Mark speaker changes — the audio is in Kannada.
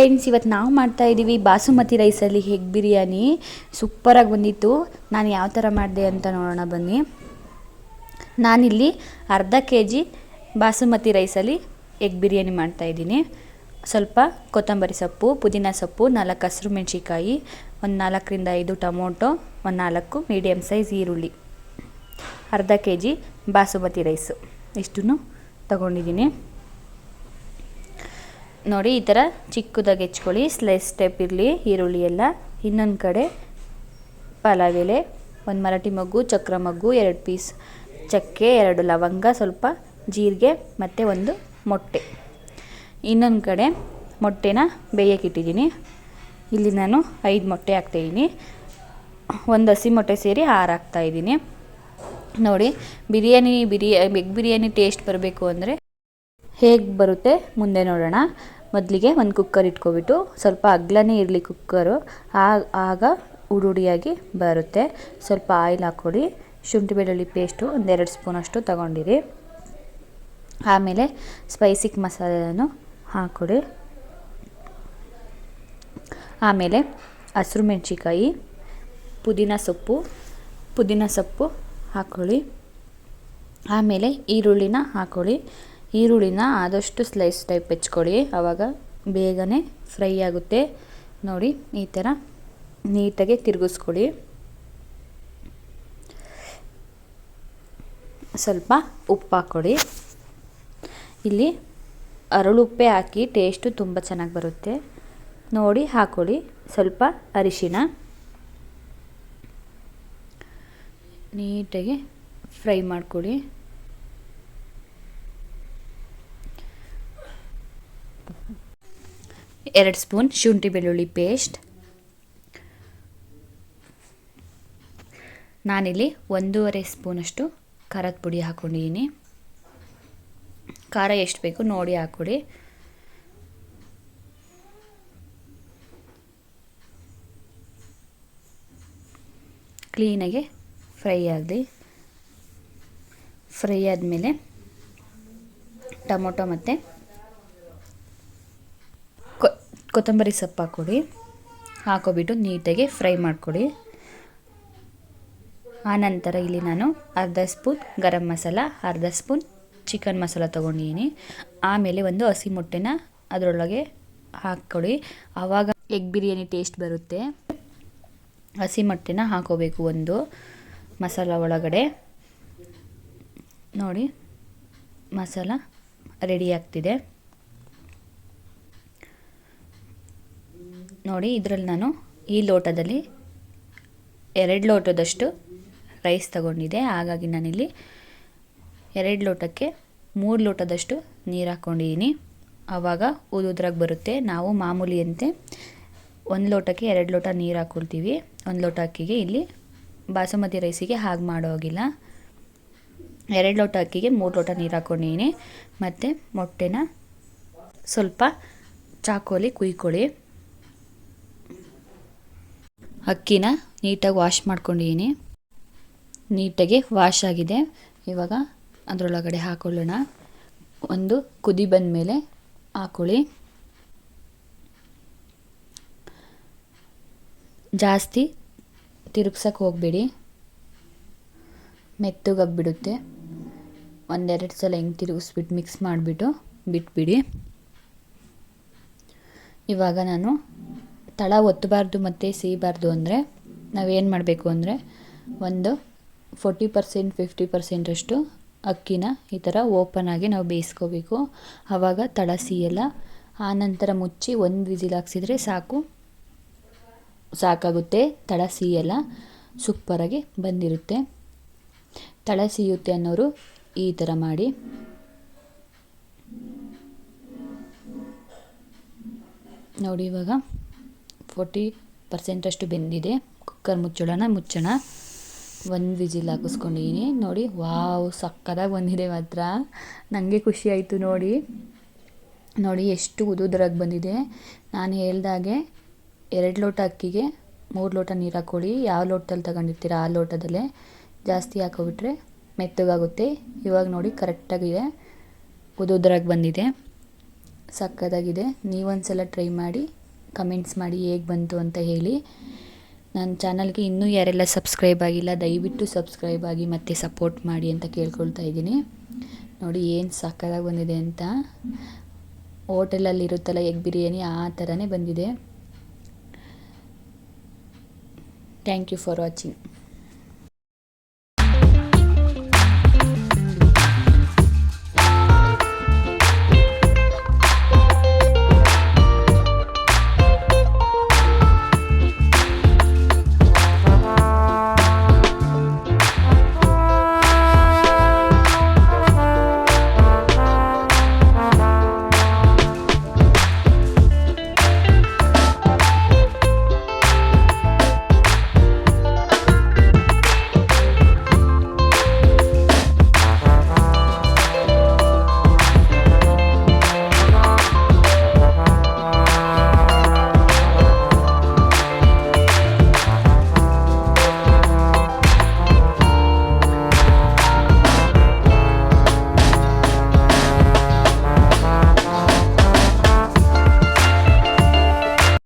Speaker 1: ಫ್ರೆಂಡ್ಸ್ ಇವತ್ತು ನಾವು ಮಾಡ್ತಾ ಇದ್ದೀವಿ ಬಾಸುಮತಿ ರೈಸಲ್ಲಿ ಹೆಗ್ ಬಿರಿಯಾನಿ. ಸೂಪರಾಗಿ ಬಂದಿತ್ತು. ನಾನು ಯಾವ ಥರ ಮಾಡಿದೆ ಅಂತ ನೋಡೋಣ ಬನ್ನಿ. ನಾನಿಲ್ಲಿ ಅರ್ಧ ಕೆ ಜಿ ಬಾಸುಮತಿ ರೈಸಲ್ಲಿ ಎಗ್ ಬಿರಿಯಾನಿ ಮಾಡ್ತಾ ಇದ್ದೀನಿ. ಸ್ವಲ್ಪ ಕೊತ್ತಂಬರಿ ಸೊಪ್ಪು, ಪುದೀನ ಸೊಪ್ಪು, ನಾಲ್ಕು ಹಸಿರು ಮೆಣಸಿಕಾಯಿ ಒಂದು ನಾಲ್ಕರಿಂದ ಐದು ಟೊಮೊಟೊ, ಒಂದು ನಾಲ್ಕು ಮೀಡಿಯಮ್ ಸೈಜ್ ಈರುಳ್ಳಿ. ಅರ್ಧ ಕೆ ಜಿ ಬಾಸುಮತಿ ರೈಸು ಇಷ್ಟನ್ನು ತಗೊಂಡಿದ್ದೀನಿ. ನೋಡಿ, ಈ ಥರ ಚಿಕ್ಕದಾಗಿ ಹೆಚ್ಕೊಳ್ಳಿ. ಸ್ಲೈಸ್ ಟೈಪ್ ಇರಲಿ, ಈರುಳ್ಳಿ ಎಲ್ಲ. ಇನ್ನೊಂದು ಕಡೆ ಪಲಾವ್ ಎಲೆ ಒಂದು ಮರಾಠಿ ಮಗ್ಗು, ಚಕ್ರ ಮಗ್ಗು, ಎರಡು ಪೀಸ್ ಚಕ್ಕೆ, ಎರಡು ಲವಂಗ, ಸ್ವಲ್ಪ ಜೀರಿಗೆ, ಮತ್ತು ಒಂದು ಮೊಟ್ಟೆ. ಇನ್ನೊಂದು ಕಡೆ ಮೊಟ್ಟೆನ ಬೇಯಕ್ಕಿಟ್ಟಿದ್ದೀನಿ ಇಲ್ಲಿ ನಾನು ಐದು ಮೊಟ್ಟೆ ಹಾಕ್ತಾಯಿದ್ದೀನಿ ಒಂದು ಹಸಿ ಮೊಟ್ಟೆ ಸೇರಿ ಆರು ಹಾಕ್ತಾಯಿದ್ದೀನಿ ನೋಡಿ, ಬಿರಿಯಾನಿ, ಬಿರಿಯಾ, ಎಗ್ ಬಿರಿಯಾನಿ ಟೇಸ್ಟ್ ಬರಬೇಕು ಅಂದರೆ ಹೇಗೆ ಬರುತ್ತೆ ಮುಂದೆ ನೋಡೋಣ. ಮೊದಲಿಗೆ ಒಂದು ಕುಕ್ಕರ್ ಇಟ್ಕೊಬಿಟ್ಟು ಸ್ವಲ್ಪ ಅಗ್ಲನೇ ಇರಲಿ ಕುಕ್ಕರು ಆಗ ಉಡುಡಿಯಾಗಿ ಬರುತ್ತೆ. ಸ್ವಲ್ಪ ಆಯಿಲ್ ಹಾಕ್ಕೊಡಿ. ಶುಂಠಿ ಬೆಳ್ಳುಳ್ಳಿ ಪೇಸ್ಟು ಒಂದೆರಡು ಸ್ಪೂನಷ್ಟು ತಗೊಂಡಿರಿ. ಆಮೇಲೆ ಸ್ಪೈಸಿಕ್ ಮಸಾಲೆಯನ್ನು ಹಾಕ್ಕೊಡಿ. ಆಮೇಲೆ ಹಸಿರು ಮೆಣಸಿಕಾಯಿ ಪುದೀನ ಸೊಪ್ಪು ಪುದೀನ ಸೊಪ್ಪು ಹಾಕ್ಕೊಳ್ಳಿ ಆಮೇಲೆ ಈರುಳ್ಳಿನ ಹಾಕ್ಕೊಳ್ಳಿ ಈರುಳ್ಳಿನ ಆದಷ್ಟು ಸ್ಲೈಸ್ ಟೈಪ್ ಹೆಚ್ಕೊಳ್ಳಿ. ಆವಾಗ ಬೇಗನೆ ಫ್ರೈ ಆಗುತ್ತೆ. ನೋಡಿ, ಈ ಥರ ನೀಟಾಗಿ ತಿರುಗಿಸ್ಕೊಳ್ಳಿ. ಸ್ವಲ್ಪ ಉಪ್ಪು ಹಾಕ್ಕೊಳ್ಳಿ. ಇಲ್ಲಿ ಅರಳುಪ್ಪೆ ಹಾಕಿ ಟೇಸ್ಟು ತುಂಬ ಚೆನ್ನಾಗಿ ಬರುತ್ತೆ. ನೋಡಿ, ಹಾಕ್ಕೊಳ್ಳಿ. ಸ್ವಲ್ಪ ಅರಿಶಿನ ನೀಟಾಗಿ ಫ್ರೈ ಮಾಡ್ಕೊಳ್ಳಿ. ಎರಡು ಸ್ಪೂನ್ ಶುಂಠಿ ಬೆಳ್ಳುಳ್ಳಿ ಪೇಸ್ಟ್. ನಾನಿಲ್ಲಿ ಒಂದೂವರೆ ಸ್ಪೂನಷ್ಟು ಖಾರದ ಪುಡಿ ಹಾಕ್ಕೊಂಡಿದ್ದೀನಿ ಖಾರ ಎಷ್ಟು ಬೇಕು ನೋಡಿ ಹಾಕ್ಕೊಡಿ. ಕ್ಲೀನಾಗಿ ಫ್ರೈ ಆಗಲಿ. ಫ್ರೈ ಆದಮೇಲೆ ಟೊಮೊಟೊ ಮತ್ತು ಕೊತ್ತಂಬರಿ ಸೊಪ್ಪು ಹಾಕ್ಕೊಡಿ ಹಾಕೋಬಿಟ್ಟು ನೀಟಾಗಿ ಫ್ರೈ ಮಾಡಿಕೊಡಿ. ಆನಂತರ ಇಲ್ಲಿ ನಾನು ಅರ್ಧ ಸ್ಪೂನ್ ಗರಂ ಮಸಾಲ, ಅರ್ಧ ಸ್ಪೂನ್ ಚಿಕನ್ ಮಸಾಲ ತೊಗೊಂಡಿದ್ದೀನಿ. ಆಮೇಲೆ ಒಂದು ಹಸಿ ಮೊಟ್ಟೆನ ಅದರೊಳಗೆ ಹಾಕ್ಕೊಡಿ. ಆವಾಗ ಎಗ್ ಬಿರಿಯಾನಿ ಟೇಸ್ಟ್ ಬರುತ್ತೆ. ಹಸಿ ಮೊಟ್ಟೆನ ಹಾಕೋಬೇಕು ಒಂದು ಮಸಾಲ ಒಳಗಡೆ. ನೋಡಿ, ಮಸಾಲ ರೆಡಿ ಆಗ್ತಿದೆ. ನೋಡಿ, ಇದರಲ್ಲಿ ನಾನು ಈ ಲೋಟದಲ್ಲಿ ಎರಡು ಲೋಟದಷ್ಟು ರೈಸ್ ತಗೊಂಡಿದ್ದೆ. ಹಾಗಾಗಿ ನಾನಿಲ್ಲಿ ಎರಡು ಲೋಟಕ್ಕೆ ಮೂರು ಲೋಟದಷ್ಟು ನೀರು ಹಾಕ್ಕೊಂಡಿದ್ದೀನಿ ಆವಾಗ ಉದುದ್ರಾಗ ಬರುತ್ತೆ. ನಾವು ಮಾಮೂಲಿಯಂತೆ ಒಂದು ಲೋಟಕ್ಕೆ ಎರಡು ಲೋಟ ನೀರು ಹಾಕ್ಕೊಳ್ತೀವಿ ಒಂದು ಲೋಟ ಅಕ್ಕಿಗೆ ಇಲ್ಲಿ ಬಾಸುಮತಿ ರೈಸಿಗೆ ಹಾಗೆ ಮಾಡೋಗಿಲ್ಲ ಎರಡು ಲೋಟ ಅಕ್ಕಿಗೆ ಮೂರು ಲೋಟ ನೀರು ಹಾಕ್ಕೊಂಡಿದ್ದೀನಿ ಮತ್ತು ಮೊಟ್ಟೆನ ಸ್ವಲ್ಪ ಚಾಕೋಲಿ ಕುಯ್ಕೊಳ್ಳಿ ಅಕ್ಕಿನ ನೀಟಾಗಿ ವಾಶ್ ಮಾಡ್ಕೊಂಡಿದ್ದೀನಿ ನೀಟಾಗಿ ವಾಶ್ ಆಗಿದೆ. ಇವಾಗ ಅದರೊಳಗಡೆ ಹಾಕೊಳ್ಳೋಣ. ಒಂದು ಕುದಿ ಬಂದ ಮೇಲೆ ಹಾಕೊಳ್ಳಿ. ಜಾಸ್ತಿ ತಿರುಗ್ಸಕ್ಕೆ ಹೋಗಬೇಡಿ. ಮೆತ್ತಗಾಗ್ಬಿಡುತ್ತೆ. ಒಂದೆರಡು ಸಲ ಹೆಂಗೆ ತಿರುಗಿಸ್ಬಿಟ್ಟು ಮಿಕ್ಸ್ ಮಾಡಿಬಿಟ್ಟು ಬಿಟ್ಬಿಡಿ. ಇವಾಗ ನಾನು ತಳ ಒತ್ತಬಾರ್ದು ಮತ್ತು ಸೀಬಾರ್ದು ಅಂದರೆ ನಾವೇನು ಮಾಡಬೇಕು ಅಂದರೆ ಒಂದು ಫೋರ್ಟಿ ಪರ್ಸೆಂಟ್ ಫಿಫ್ಟಿ ಪರ್ಸೆಂಟಷ್ಟು ಅಕ್ಕಿನ ಈ ಥರ ಓಪನ್ ಆಗಿ ನಾವು ಬೇಯಿಸ್ಕೋಬೇಕು. ಆವಾಗ ತಳ ಸೀಯಲ್ಲ. ಆನಂತರ ಮುಚ್ಚಿ ಒಂದು ವಿಸಿಲ್ ಹಾಕ್ಸಿದ್ರೆ ಸಾಕು. ಸಾಕಾಗುತ್ತೆ. ತಳ ಸೀಯಲ್ಲ. ಸೂಪರಾಗಿ ಬಂದಿರುತ್ತೆ. ತಳ ಸೀಯುತ್ತೆ ಅನ್ನೋರು ಈ ಥರ ಮಾಡಿ. ನೋಡಿ ಇವಾಗ. ಫೋರ್ಟಿ ಪರ್ಸೆಂಟಷ್ಟು ಬೆಂದಿದೆ. ಕುಕ್ಕರ್ ಮುಚ್ಚೋಣ ಮುಚ್ಚೋಣ. ಒಂದು ವಿಜಿಲ್ ಹಾಕಿಸ್ಕೊಂಡಿದ್ದೀನಿ ನೋಡಿ, ವಾವ್, ಸಕ್ಕದಾಗಿ ಬಂದಿದೆ ಮಾತ್ರ. ನನಗೆ ಖುಷಿ ಆಯಿತು ನೋಡಿ. ನೋಡಿ, ಎಷ್ಟು ಉದುದ್ರಾಗಿ ಬಂದಿದೆ. ನಾನು ಹೇಳ್ದಾಗೆ ಎರಡು ಲೋಟ ಅಕ್ಕಿಗೆ ಮೂರು ಲೋಟ ನೀರು ಹಾಕ್ಕೊಳ್ಳಿ. ಯಾವ ಲೋಟದಲ್ಲಿ ತಗೊಂಡಿರ್ತೀರ ಆ ಲೋಟದಲ್ಲೇ. ಜಾಸ್ತಿ ಹಾಕೋಬಿಟ್ರೆ ಮೆತ್ತಗಾಗುತ್ತೆ. ಇವಾಗ ನೋಡಿ ಕರೆಕ್ಟಾಗಿದೆ. ಉದುದ್ರಾಗಿ ಬಂದಿದೆ. ಸಕ್ಕತ್ತಾಗಿದೆ ನೀವೊಂದ್ಸಲ ಟ್ರೈ ಮಾಡಿ. ಕಮೆಂಟ್ಸ್ ಮಾಡಿ ಹೇಗೆ ಬಂತು ಅಂತ ಹೇಳಿ. ನನ್ನ ಚಾನಲ್ಗೆ ಇನ್ನೂ ಯಾರೆಲ್ಲ ಸಬ್ಸ್ಕ್ರೈಬ್ ಆಗಿಲ್ಲ, ದಯವಿಟ್ಟು ಸಬ್ಸ್ಕ್ರೈಬ್ ಆಗಿ ಮತ್ತೆ ಸಪೋರ್ಟ್ ಮಾಡಿ ಅಂತ ಕೇಳ್ಕೊಳ್ತಾ ಇದ್ದೀನಿ. ನೋಡಿ ಏನು ಸಕ್ಕತ್ತಾಗಿ ಬಂದಿದೆ ಅಂತ. ಹೋಟೆಲಲ್ಲಿ ಇರುತ್ತಲ್ಲ ಎಗ್ ಬಿರಿಯಾನಿ, ಆ ಥರನೇ ಬಂದಿದೆ. Thank you for watching